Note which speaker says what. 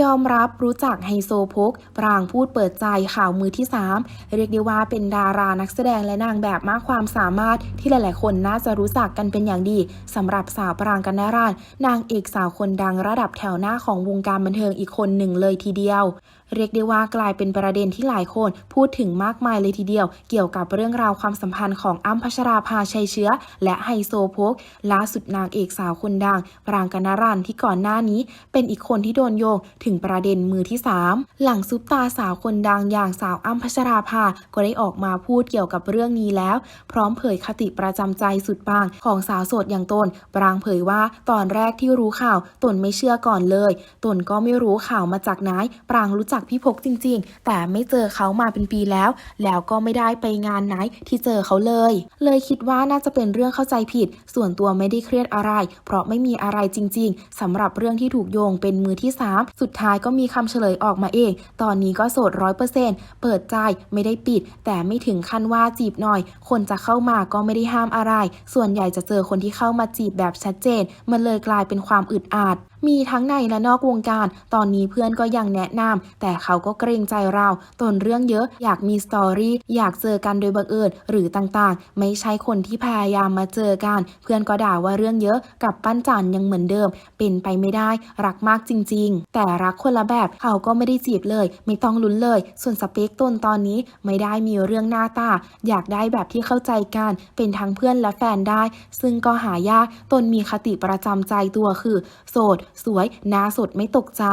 Speaker 1: ยอมรับรู้จักไฮโซโพกปรางพูดเปิดใจข่าวมือที่ 3 เรียกได้ว่าเป็นดารานักแสดงและนางแบบมากความสามารถที่หลาย ๆ คนน่าจะรู้จักกันเป็นอย่างดีสำหรับสาวปรางกันนารานนางเอกสาวคนดังระดับแถวหน้าของวงการบันเทิงอีกคนหนึ่งเลยทีเดียว เรียกได้ว่ากลายเป็นประเด็นที่หลายคนพูดถึงมากมายเลยทีเดียว เกี่ยวกับเรื่องราวความสัมพันธ์ของอ้ำพัชราภาชัยเชื้อ และไฮโซโพกล่าสุดนางเอกสาวคนดัง ปรางกันนารันที่ก่อนหน้านี้ เป็นอีกคนที่โดนโยงถึงประเด็นมือที่ 3 หลังซุปตาสาวคนดังอย่างสาวอ้ำพัชราภา ก็ได้ออกมาพูดเกี่ยวกับเรื่องนี้แล้ว พร้อมเผยคติประจำใจสุดปังของสาวโสดอย่างตนปรางเผยว่าตอนแรกที่รู้ข่าวตนไม่เชื่อก่อนเลย ตนก็ไม่รู้ข่าวมาจากไหนปรางรู้จักพี่พกจริง ๆ แต่ไม่เจอเขามาเป็นปีแล้ว แล้วก็ไม่ได้ไปงานไหนที่เจอเขาเลย เลยคิดว่าน่าจะเป็นเรื่องเข้าใจผิด ส่วนตัวไม่ได้เครียดอะไร เพราะไม่มีอะไรจริง ๆสำหรับเรื่องที่ถูกโยงเป็นมือที่ 3 สุดท้ายก็มีคำเฉลยออกมาเอง ตอนนี้ก็โสดร้อยเปอร์เซ็นต์เปิดใจไม่ได้ปิด แต่ไม่ถึงขั้นว่าจีบหน่อย คนจะเข้ามาก็ไม่ได้ห้ามอะไร ส่วนใหญ่จะเจอคนที่เข้ามาจีบแบบชัดเจน มันเลยกลายเป็นความอึดอัดมีทั้งในและนอกวงการ ตอนนี้เพื่อนก็ยังแนะนำแต่เขาก็เกรงใจเราตนเรื่องเยอะ อยากมีสตอรี่ อยากเจอกันโดยบังเอิญหรือต่างๆ ไม่ใช่คนที่พยายามมาเจอกัน เพื่อนก็ด่าว่าเรื่องเยอะ กับปั้นจันยังเหมือนเดิม เป็นไปไม่ได้ รักมากจริง ๆ แต่รักคนละแบบเขาก็ไม่ได้จีบเลย ไม่ต้องลุ้นเลย ส่วนสเปคตนตอนนี้ไม่ได้มีเรื่องหน้าตา อยากได้แบบที่เข้าใจกัน เป็นทั้งเพื่อนและแฟนได้ ซึ่งก็หายากตนมีคติประจำใจตัวคือ โสดสวยหน้าสดไม่ตกใจ